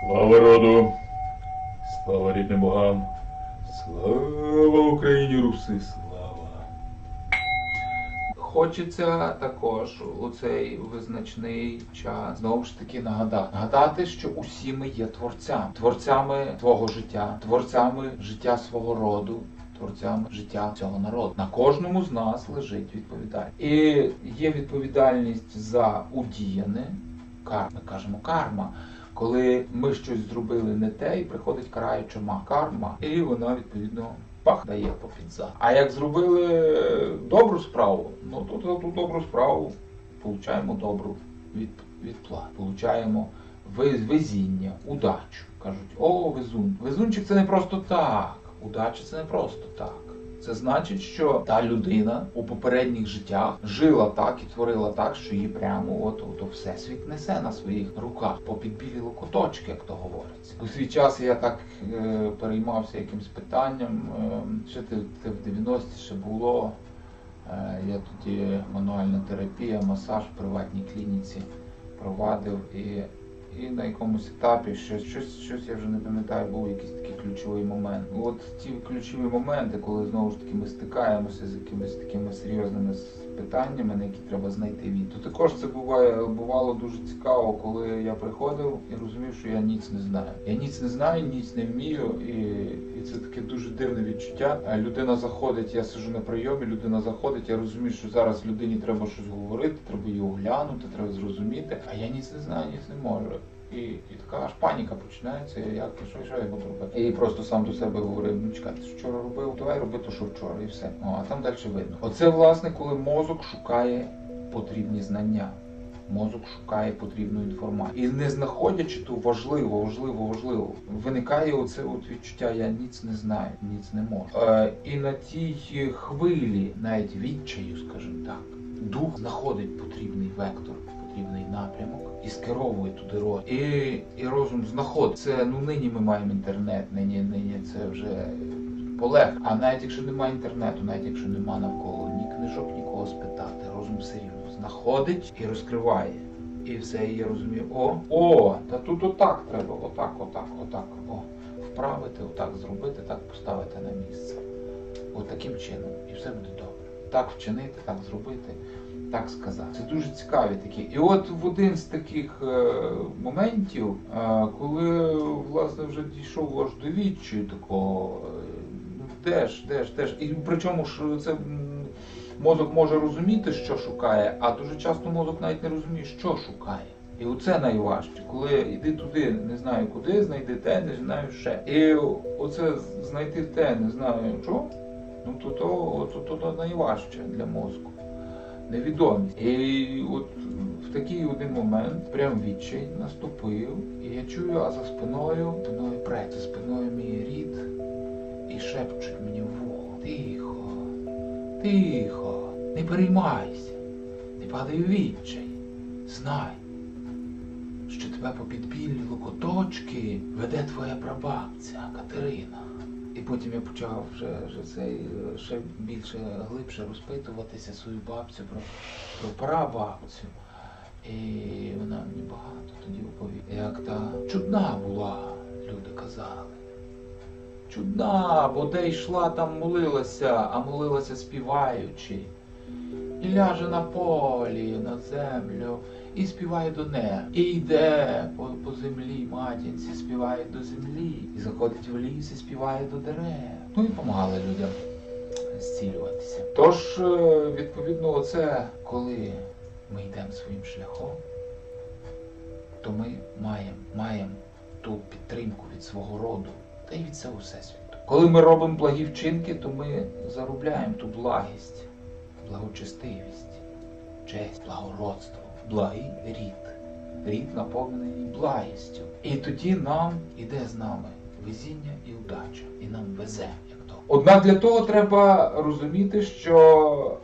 Слава роду, слава рідним богам, слава Україні Руси, слава. Хочеться також у цей визначний час знову ж таки нагадати. Нагадати, що усі ми є творцями, творцями твого життя, творцями життя свого роду. Творцями життя цього народу на кожному з нас лежить відповідальність, і є відповідальність за удіяне, кар, ми кажемо карма, коли ми щось зробили не те, і приходить караюча ма- карма, і вона відповідно пах дає по підзад. А як зробили добру справу, ну то за ту добру справу получаємо добру від, відплату, получаємо везіння, удачу. Кажуть, о, везун. Везунчик це не просто так. Удача це не просто так. Це значить, що та людина у попередніх життях жила так і творила так, що її прямо от, от, всесвіт несе на своїх руках по підбілі локоточки, як то говориться. У свій час я так е, переймався якимось питанням. Е, ще ти, ти в 90-ті ще було. Е, я тоді мануальна терапія, масаж в приватній клініці провадив і, і на якомусь етапі щось, щось, щось я вже не пам'ятаю, був якийсь такий ключовий момент. От ті ключові моменти, коли знову ж таки ми стикаємося з якимись такими серйозними питаннями, на які треба знайти відповідь. То також це буває бувало дуже цікаво, коли я приходив і розумів, що я ніц не знаю. Я ніц не знаю, ніц не вмію, і, і це таке дуже дивне відчуття. Людина заходить, я сижу на прийомі, людина заходить, я розумію, що зараз людині треба щось говорити, треба її оглянути, треба зрозуміти, а я ніц не знаю, ніц не можу. І, і така аж паніка починається, як що, що я буду робити. І просто сам до себе говорив, ну чекай, ти вчора робив, давай роби те, що вчора, і все. Ну а там далі видно. Оце власне, коли мозок шукає потрібні знання. Мозок шукає потрібну інформацію. І не знаходячи ту важливо, важливо, важливо, виникає оце от відчуття, я ніц не знаю, ніц не можу. Е, і на тій хвилі, навіть відчаю, скажімо так, дух знаходить потрібний вектор, потрібний напрямок і скеровує туди розум. І, і розум знаходить. Це ну нині ми маємо інтернет, нині, нині це вже полег. А навіть якщо немає інтернету, навіть якщо нема навколо ні книжок, нікого спитати, розум все рівно знаходить і розкриває. І все, і я розумію, о, о, та тут отак треба, отак, отак, отак, о, вправити, отак зробити, так поставити на місце. От чином, і все буде добре. Так вчинити, так зробити, так сказати. Це дуже цікаві такі. І от в один з таких е, моментів, е, коли власне вже дійшов аж до відчаю такого, е, де ж, де ж, де ж. І причому ж це мозок може розуміти, що шукає, а дуже часто мозок навіть не розуміє, що шукає. І оце найважче, коли йди туди, не знаю куди, знайди те, не знаю ще. І оце знайти те, не знаю що, ну то то, то, то, то найважче для мозку. Невідомість. І от в такий один момент прям відчай наступив, і я чую, а за спиною, спиною за спиною мій рід, і шепчуть мені вухо. Тихо, тихо, не переймайся, не падай у відчай. Знай, що тебе по підбіллі локоточки веде твоя прабабця Катерина. Потім я почав вже, вже цей е, ще більше глибше розпитуватися свою бабцю про, про прабабцю. І вона мені багато тоді оповіла. Як та чудна була, люди казали. Чудна, бо де йшла, там молилася, а молилася співаючи. І ляже на полі, на землю, і співає до неба. І йде по, по землі матінці, співає до землі, і заходить в ліс і співає до дерев. Ну і допомагали людям зцілюватися. Тож, е, відповідно, оце коли ми йдемо своїм шляхом, то ми маємо, маємо ту підтримку від свого роду та й від всього всесвіту. Коли ми робимо благі вчинки, то ми заробляємо ту благість, благочестивість, честь, благородство, благий рід. Рід наповнений благістю. І тоді нам іде з нами везіння і удача, і нам везе, як то. Однак для того треба розуміти, що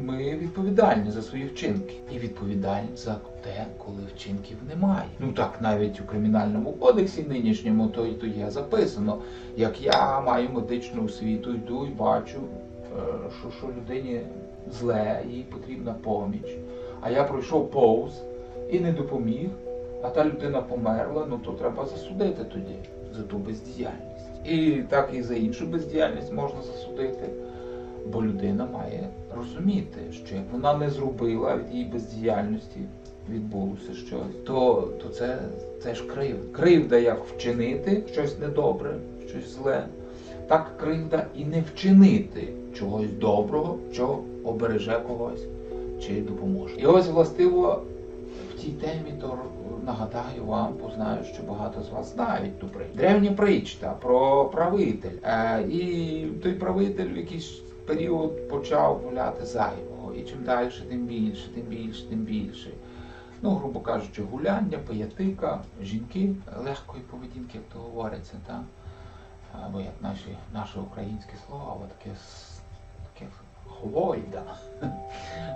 ми відповідальні за свої вчинки і відповідальні за те, коли вчинків немає. Ну так навіть у кримінальному кодексі нинішньому то, то є записано, як я маю медичну освіту, йду і бачу, е, що, що людині зле, їй потрібна поміч. А я пройшов повз і не допоміг. а та людина померла, ну то треба засудити тоді за ту бездіяльність. І так і за іншу бездіяльність можна засудити. Бо людина має розуміти, що як вона не зробила від її бездіяльності, відбулося щось, то, то це, це ж кривда. Кривда як вчинити щось недобре, щось зле, так кривда і не вчинити чогось доброго, що обереже когось чи допоможе. І ось властиво в цій темі то нагадаю вам, бо знаю, що багато з вас знають ту притчу. Древня притча про правитель. Е, і той правитель в якийсь період почав гуляти зайвого. І чим далі, тим більше, тим більше, тим більше. Ну, грубо кажучи, гуляння, пиятика, жінки легкої поведінки, як то говориться, та? або як наші, наше українське слово, с- таке хвойда.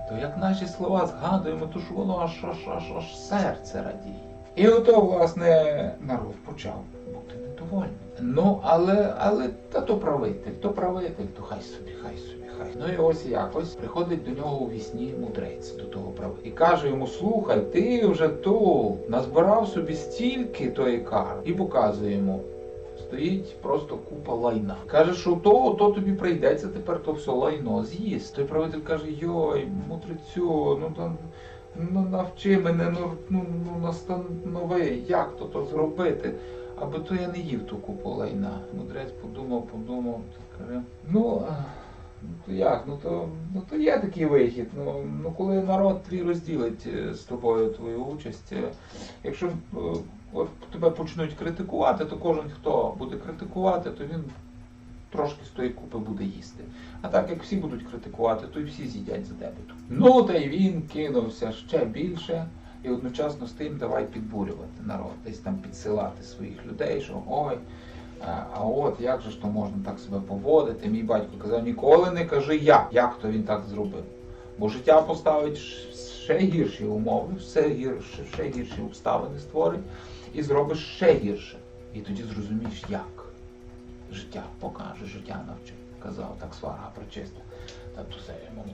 То як наші слова згадуємо, то ж воно аж аж аж аж серце радіє. І ото, власне, народ почав бути недовольним. Ну, але, але та то правитель, то правитель, то хай собі, хай собі, хай. Ну і ось якось приходить до нього у вісні мудрець до того правителя. І каже йому: слухай, ти вже то назбирав собі стільки тої кари. І показує йому. Стоїть просто купа лайна. Каже, що то, то тобі прийдеться тепер то все лайно з'їсти. Той правитель каже, йой, мудрецю, ну там ну навчи мене, ну, ну, ну настанови, як то то зробити. Аби то я не їв ту купу лайна. Мудрець подумав, подумав, каже, ну. То як? Ну то, ну то є такий вихід. Ну, ну коли народ твій розділить е, з тобою твою участь, е, якщо е, от тебе почнуть критикувати, то кожен, хто буде критикувати, то він трошки з тої купи буде їсти. А так як всі будуть критикувати, то й всі з'їдять за тебе. Ну та й він кинувся ще більше. І одночасно з тим давай підбурювати народ, десь там підсилати своїх людей, що ой, а а от як же ж то можна так себе поводити? Мій батько казав, ніколи не кажи я, як то він так зробив. Бо життя поставить ще гірші умови, все гірше, ще гірші обставини створить і зробиш ще гірше. І тоді зрозумієш, як. Життя покаже, життя навчить. Казав так свара причиста. Та то все йому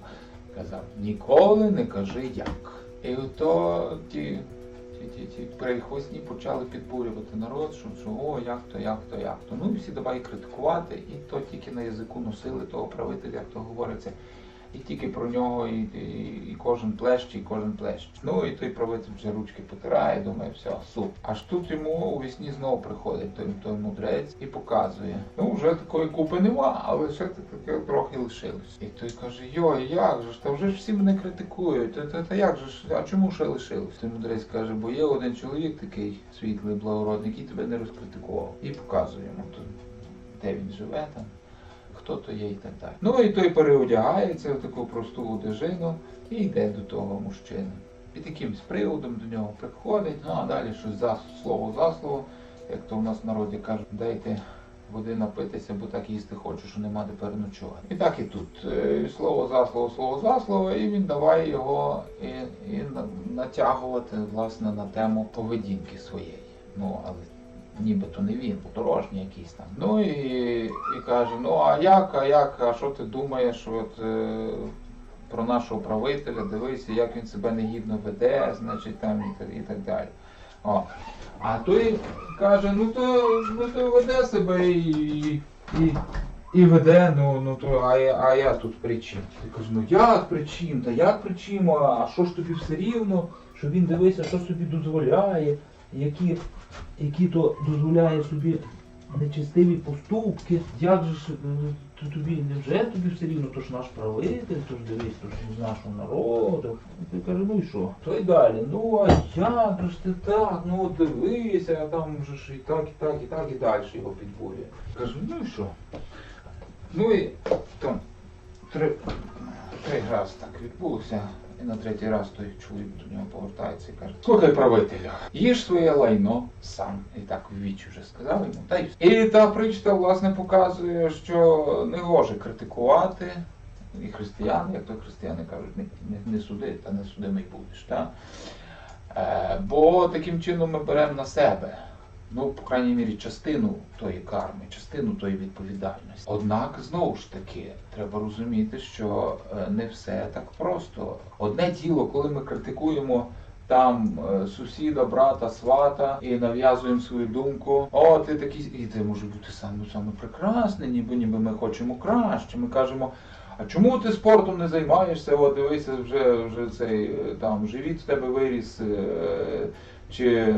казав, ніколи не кажи як. І ото ті, ті, ті, ті почали підбурювати народ, що, що о, як то, як то, як то. Ну і всі давай критикувати, і то тільки на язику носили того правителя, як то говориться. І тільки про нього і, і, і кожен плещ, і кожен плещ. Ну і той правитель вже ручки потирає, думає, все, суп. Аж тут йому у вісні знову приходить той, той мудрець і показує. Ну, вже такої купи нема, але ще таке трохи лишилось. І той каже: Йой, як же ж, та вже ж всі мене критикують. Та, та, та як же ж, а чому ще лишилось? Той мудрець каже, бо є один чоловік такий світлий, благородний, який тебе не розкритикував. І показує йому, де він живе там хто то є і так далі. Ну і той переодягається в таку просту одежину і йде до того мужчини. Під якимсь приводом до нього приходить, ну а далі щось за слово за слово, як то в нас в народі кажуть, дайте води напитися, бо так їсти хочу, що нема де переночувати. І так і тут. Е, Слово за слово, слово за слово, і він давай його і, і натягувати власне на тему поведінки своєї. Ну, але нібито не він, подорожній якийсь там. Ну і, і каже: ну а як, а як, а що ти думаєш от, е, про нашого правителя, дивися, як він себе негідно веде, значить там і і так далі. О. А той каже, ну то, ну то веде себе і, і, і веде, ну, ну то, а, я- а я тут при чим? Я кажу, ну як при чим? Та як при чим? А що ж тобі все рівно, що він дивися, що собі дозволяє, які які то дозволяє собі нечестиві поступки. Як же ж е, то тобі невже тобі все рівно, то ж наш правитель, то ж дивись, то ж з нашого народу. Ти каже, ну і що? То й далі. Ну а як же ж ти так? Ну дивися, а там вже ж і так, і так, і так, і далі його підбурює. Кажу, ну і що? Ну і там три, три раз так відбулося. І на третій раз той чоловік до нього повертається і каже: Слухай, правителю, їж своє лайно сам. І так в віч вже сказав йому. Та й. І та причта, власне, показує, що не гоже критикувати. І християни, як то християни кажуть, не, не, не суди, та не судимий будеш. Та? Е, бо таким чином ми беремо на себе. Ну, по крайній мірі, частину тої карми, частину тої відповідальності. Однак, знову ж таки, треба розуміти, що е, не все так просто. Одне діло, коли ми критикуємо там е, сусіда, брата, свата і нав'язуємо свою думку. О, ти такий, і ти може бути саме саме прекрасний, ніби ніби ми хочемо краще. Ми кажемо. А чому ти спортом не займаєшся? От дивися, вже вже цей е, там живіт в тебе виріс. е, Чи,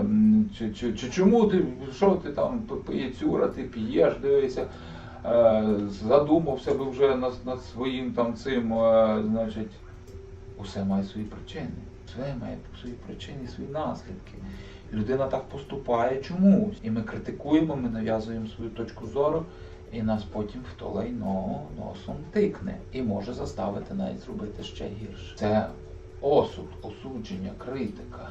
чи, чи, чи чому ти що ти там пиєцюра, ти п'єш, дивися, е, задумався би вже над, над своїм там цим, значить, усе має свої причини. Все має свої причини, свої наслідки. Людина так поступає чомусь. І ми критикуємо, ми нав'язуємо свою точку зору, і нас потім в то лайно носом тикне. І може заставити навіть зробити ще гірше. Це осуд, осудження, критика.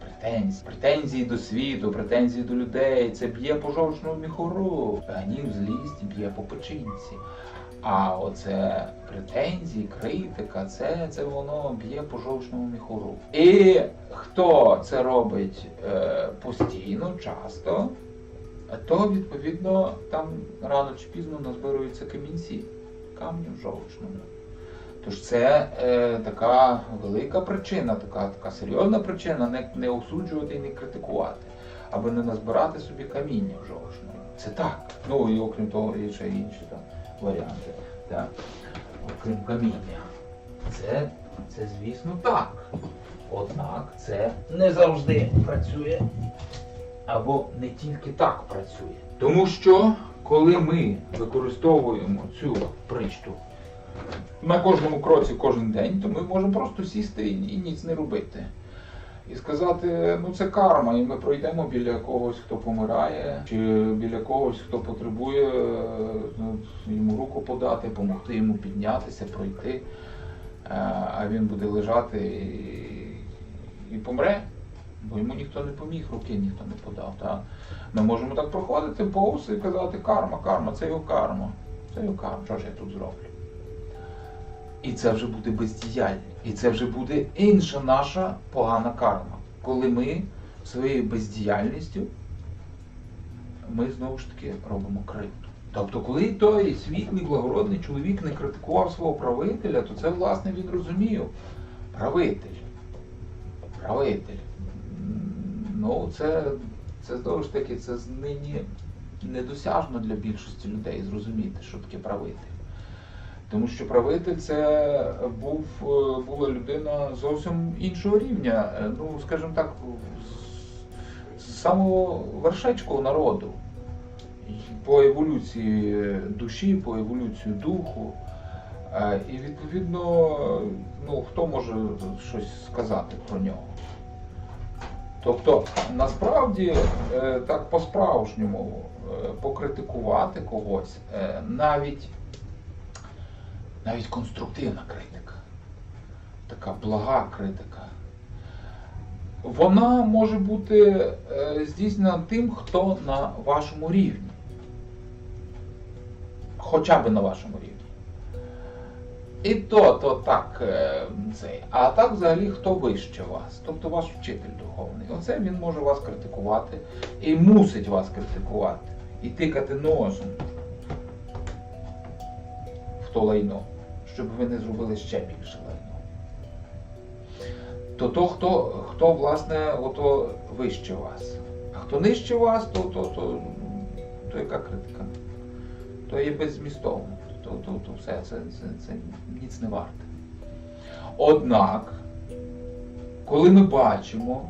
Претензії, претензії до світу, претензії до людей. Це б'є по жовчному міхуру. Гнів, злість б'є по печінці. А оце претензії, критика, це, це воно б'є по жовчному міхуру. І хто це робить е, постійно, часто, то відповідно там рано чи пізно назбируються камінці, камні в жовчному. Тож це е, така велика причина, така, така серйозна причина не, не осуджувати і не критикувати, аби не назбирати собі каміння в жовчному. Це так. Ну і окрім того, є ще інші там варіанти. Так. Окрім каміння. Це, це звісно так. Однак це не завжди працює. Або не тільки так працює. Тому що коли ми використовуємо цю причту на кожному кроці кожен день, то ми можемо просто сісти і, ніц не робити. І сказати, ну це карма, і ми пройдемо біля когось, хто помирає, чи біля когось, хто потребує е, йому руку подати, допомогти йому піднятися, пройти, Е, а він буде лежати і, і помре, бо йому ніхто не поміг, руки ніхто не подав. Так? Ми можемо так проходити повз і казати карма, карма, це його карма. Це його карма, що ж я тут зроблю? І це вже буде бездіяльність. І це вже буде інша наша погана карма. Коли ми своєю бездіяльністю ми знову ж таки робимо кривду. Тобто, коли той світлий, благородний чоловік не критикував свого правителя, то це власне він розумів. Правитель. Правитель. Ну, це, це знову ж таки, це нині недосяжно для більшості людей зрозуміти, що таке правитель. Тому що правитель це був, е, була людина зовсім іншого рівня, е, ну, скажімо так, з- самого вершечкого народу. По еволюції душі, по еволюції духу. Е, І відповідно, ну, хто може щось сказати про нього? Тобто, насправді, е, так по-справжньому е, покритикувати когось, е, навіть навіть конструктивна критика, така блага критика, вона може бути здійснена тим, хто на вашому рівні. Хоча б на вашому рівні. І то, то так, е, цей. А так взагалі хто вище вас, тобто ваш вчитель духовний. Оце він може вас критикувати і мусить вас критикувати. І тикати носом в то лайно, щоб ви не зробили ще більше лайно. То то, хто, хто власне, ото вище вас. А хто нижче вас, то, то, то, то яка критика? То є беззмістовно. То, то, то все, це, це, це ніц не варте. Однак, коли ми бачимо,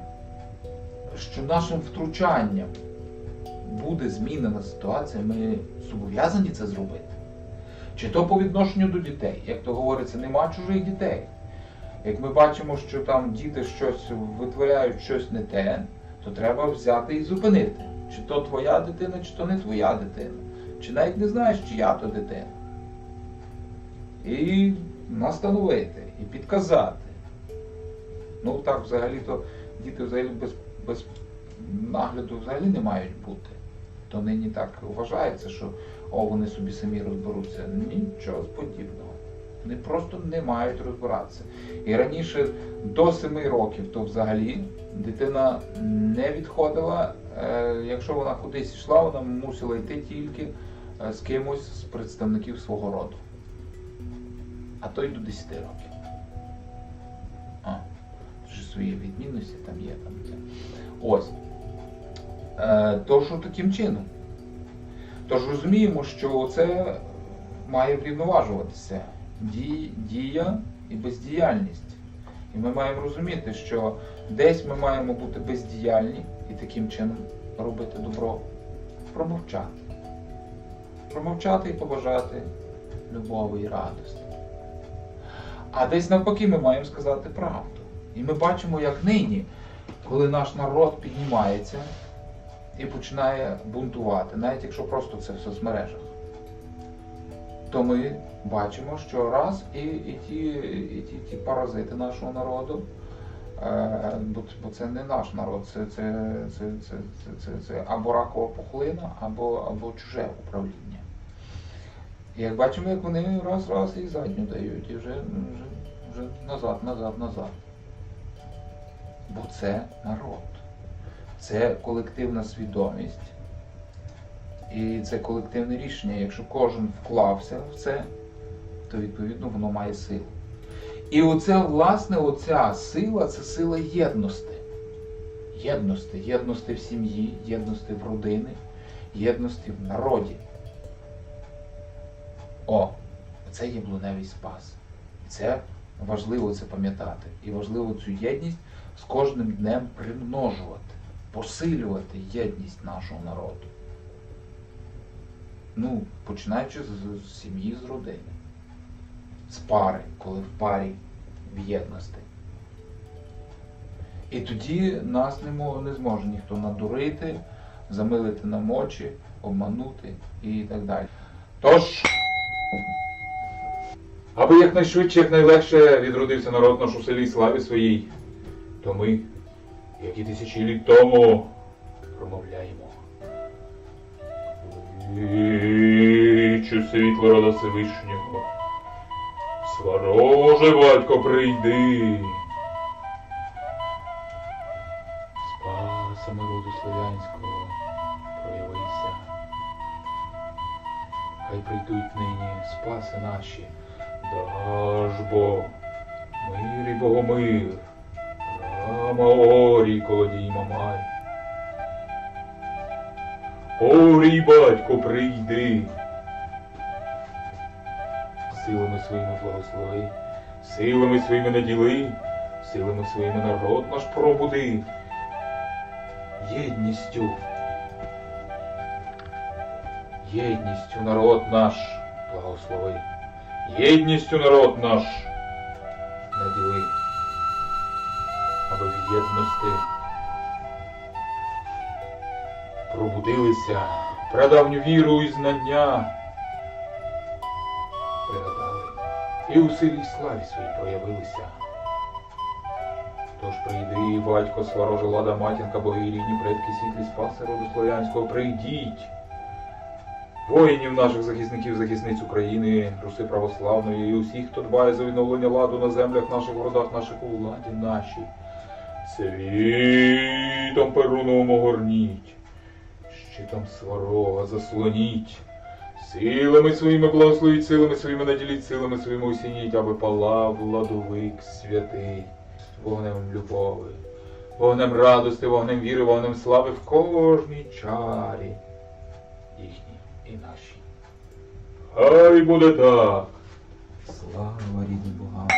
що нашим втручанням буде змінена ситуація, ми зобов'язані це зробити. Чи то по відношенню до дітей, як то говориться, нема чужих дітей. Як ми бачимо, що там діти щось витворяють щось не те, то треба взяти і зупинити. Чи то твоя дитина, чи то не твоя дитина. Чи навіть не знаєш, чия то дитина. І настановити, і підказати. Ну так взагалі-то діти взагалі без, без нагляду взагалі не мають бути. То нині так вважається, що о, вони собі самі розберуться. Нічого подібного. Вони просто не мають розбиратися. І раніше до 7 років, то взагалі дитина не відходила. Е, якщо вона кудись йшла, вона мусила йти тільки е, з кимось з представників свого роду. А то й до 10 років. А, свої відмінності там є. Там, це. Ось. Е, то, що таким чином. Тож розуміємо, що це має врівноважуватися Ді- дія і бездіяльність. І ми маємо розуміти, що десь ми маємо бути бездіяльні і таким чином робити добро, промовчати. Промовчати і побажати любові і радості. А десь навпаки ми маємо сказати правду. І ми бачимо, як нині, коли наш народ піднімається і починає бунтувати, навіть якщо просто це в соцмережах, то ми бачимо, що раз і, і, ті, і ті, ті паразити нашого народу, е, бо, бо це не наш народ, це, це, це, це, це, це, це або ракова пухлина, або, або чуже управління. Як бачимо, як вони раз-раз і задню дають, і вже, вже, вже назад, назад, назад. Бо це народ. Це колективна свідомість. І це колективне рішення. Якщо кожен вклався в це, то відповідно воно має силу. І оце, власне, оця сила це сила єдності. Єдності, єдності в сім'ї, єдності в родини, єдності в народі. О, це яблуневий спас. Це важливо це пам'ятати. І важливо цю єдність з кожним днем примножувати, посилювати єдність нашого народу. Ну, починаючи з, з сім'ї, з родини, з пари, коли в парі в єдності. І тоді нас не, не зможе ніхто надурити, замилити нам очі, обманути і так далі. Тож, аби якнайшвидше, якнайлегше відродився народ наш у селі славі своїй, то ми, як і тисячі літ тому, промовляємо. Вічу світло рода Всевишнього, свароже батько прийди. Прийдуть нині спаси наші, даж бо мир і богомир, рама орі колодій мамай. Орій, батько, прийди. Силами своїми благослови, силами своїми наділи, силами своїми народ наш пробуди. Єдністю. Єдністю народ наш благослови. Єдністю народ наш наділи. Аби в єдності пробудилися прадавню віру і знання. Пригадали. І у силі славі своїй проявилися. Тож прийди, батько, сварожа лада, матінка, боги, рідні, предки, світлі, спаси роду слов'янського, прийдіть. Воїнів наших захисників, захисниць України, Руси православної і усіх, хто дбає за відновлення ладу на землях наших, в родах наших у владі нашій. Світом перуном огорніть, щитом сварога заслоніть. Силами своїми благословіть, силами своїми наділіть, силами своїми усініть, аби палав владовик святий, вогнем любови, вогнем радости, вогнем віри, вогнем слави в кожній чарі їхній і нашій. Хай буде так. Слава рідним богам,